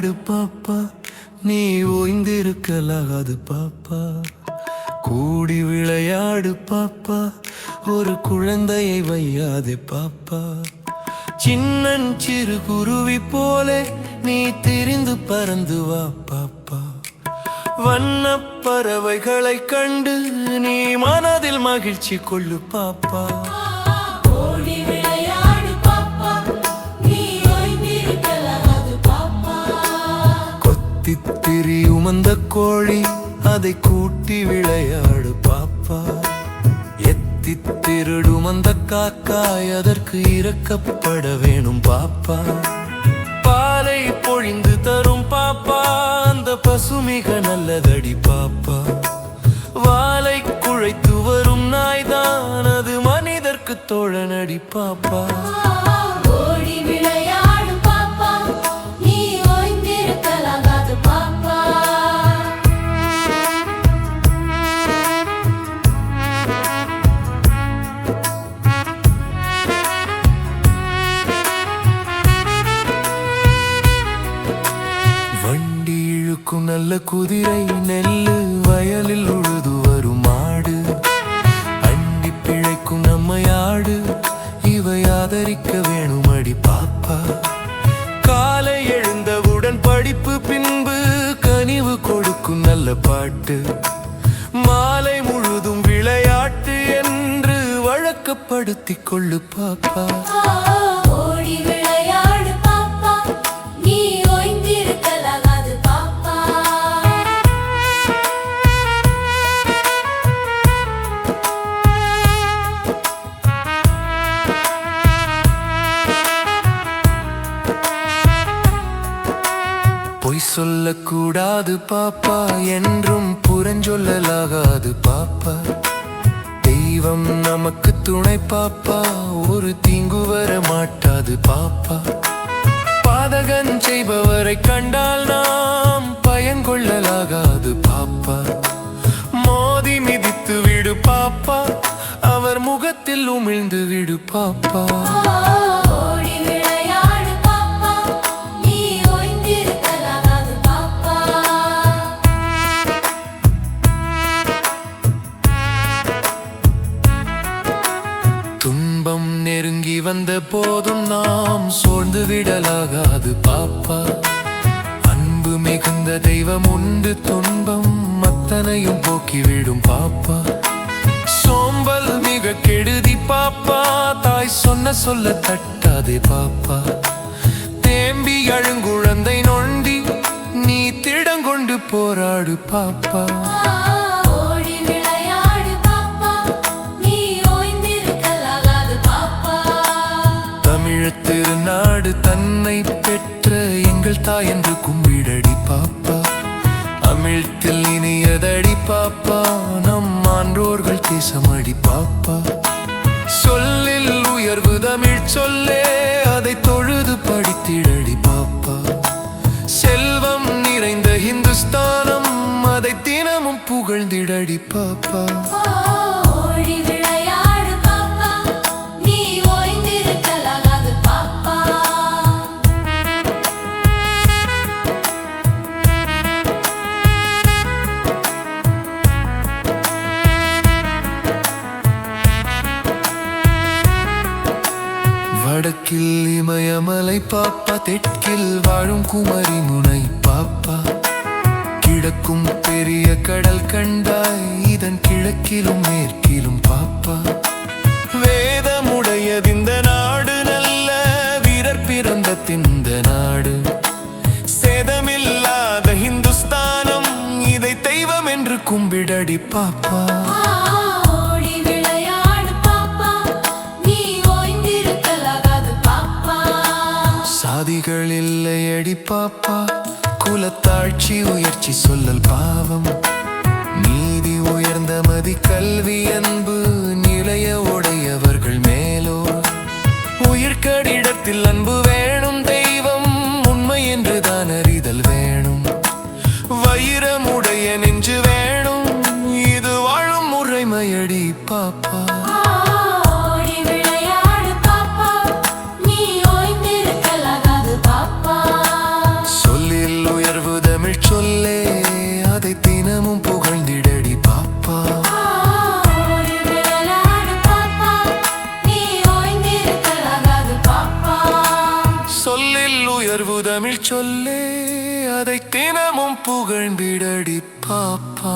பாடு பாப்பா. நீ ஓய்ந்திருக்கலாகாது பாப்பா. கூடி விளையாடு பாப்பா. ஒரு குழந்தையை வையாதே பாப்பா. சின்னன் சிறு குருவி போலே நீ திரிந்து பறந்து வா பாப்பா. வண்ண பறவைகளை கண்டு நீ மனதில் மகிழ்ச்சி கொள்ளு பாப்பா. கொத்தித் உமந்த கோழி அதை கூட்டி விளையாடு பாப்பா. எத்தி திருடும் அந்த காக்காய் அதற்கு இறக்கப்பட வேணும் பாப்பா. பாலை பொழிந்து தரும் பாப்பா அந்த பசு மிக நல்லதடி பாப்பா. வாலை குழைத்து வரும் நாய்தான் அது மனிதர்க்கு தோழனடி பாப்பா. குதிரை நெல்லு வயலில் உழுது வரும் மாடு அண்டி பிழைக்கும் நம்மையாடு இவை ஆதரிக்க வேணும் அடி பாப்பா. காலை எழுந்தவுடன் படிப்பு பின்பு கனிவு கொடுக்கும் நல்ல பாட்டு. மாலை முழுதும் விளையாட்டு என்று வழக்கப்படுத்திக் கொள்ளு பாப்பா. சொல்லக்கூடாது பாப்பா என்றும் புறஞ்சொல்லலாகாது பாப்பா. தெய்வம் நமக்கு துணை பாப்பா ஒரு தீங்கு வர மாட்டாது பாப்பா. பாதகன் செய்பவரை கண்டால் நாம் பயங்கொள்ளலாகாது பாப்பா. மோதி மிதித்து விடு பாப்பா அவர் முகத்தில் உமிழ்ந்து விடு பாப்பா. வந்த போதும் நாம் சோர்ந்து விடலாகாது பாப்பா. அன்பு மிகுந்த தெய்வம் உண்டு துன்பம் அத்தனையும் போக்கிவிடும் பாப்பா. சோம்பல் மிக கெடுதி பாப்பா தாய் சொன்ன சொல்ல தட்டாதே பாப்பா. தேம்பி அழுங்குழந்தை நொண்டி நீ திடங்கொண்டு போராடு பாப்பா. தமிழத் திருநாடு தன்னை பெற்ற எங்கள் தாய் என்று கும்பிடடி பாப்பா. அமிழ்த்தில் இனியதடி பாப்பா. நம் ஆன்றோர்கள் தேசமடி பாப்பா. சொல்லில் உயர்வு தமிழ் சொல்லே அதை தொழுது படித்திடடி பாப்பா. செல்வம் நிறைந்த ஹிந்துஸ்தானம் அதை தினமும் புகழ்ந்திடடி பாப்பா. வடக்கில் இமயமலை பாப்பா தெற்கில் வாழும் குமரி முனை பாப்பா. கிடக்கும் பெரிய கடல் கண்டாய் இதன் கிழக்கிலும் மேற்கிலும் பாப்பா. வேதமுடையதிந்த நாடு நல்ல வீரர் பிறந்த திந்த நாடு. சேதமில்லாத இந்துஸ்தானம் இதை தெய்வம் என்று கும்பிடடி பாப்பா. குறைகள் இல்லை அடி பாப்பா. குலத்தாட்சி உயர்ச்சி சொல்லல் பாவம். நீதி உயர்ந்த மதி கல்வி அன்பு. நிலைய உடையவர்கள் மேலோ உயிர்கடிடத்தில் அன்பு வேணும் தெய்வம். உண்மை என்று தான் அறிதல் வேணும். வைரமுடைய நெஞ்சு வேணும். இது வாழும் முறைமையடி பாப்பா. உயர்வு தமிழ் சொல்லே அதை தினமும் புகழ்ந்திடடி பாப்பா